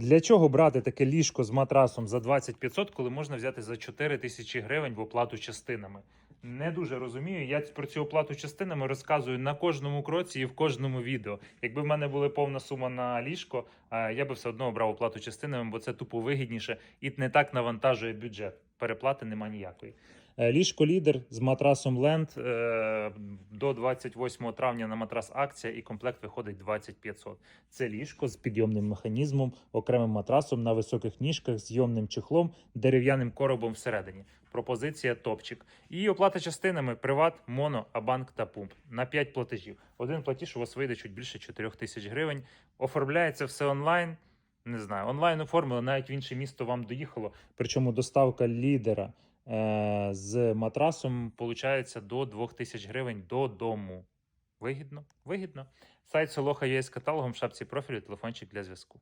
Для чого брати таке ліжко з матрасом за 2500, коли можна взяти за 4 тисячі гривень в оплату частинами? Не дуже розумію. Я про цю оплату частинами розказую на кожному кроці і в кожному відео. Якби в мене була повна сума на ліжко, я би все одно обрав оплату частинами, бо це тупо вигідніше і не так навантажує бюджет. Переплати нема ніякої. Е, Ліжко лідер з матрасом Ленд до 28 травня на матрас акція і комплект виходить 2500. Це ліжко з підйомним механізмом, окремим матрасом на високих ніжках, зйомним чехлом, дерев'яним коробом всередині. Пропозиція топчик. І оплата частинами приват, моно, абанк та пумп на 5 платежів. Один платіж у вас вийде чуть більше 4 тисяч гривень. Оформляється все онлайн. Не знаю, онлайн оформили, навіть в інше місто вам доїхало. Причому доставка лідера з матрасом виходить до 2000 гривень додому. Вигідно? Вигідно. Сайт Солоха є з каталогом в шапці профілю, телефончик для зв'язку.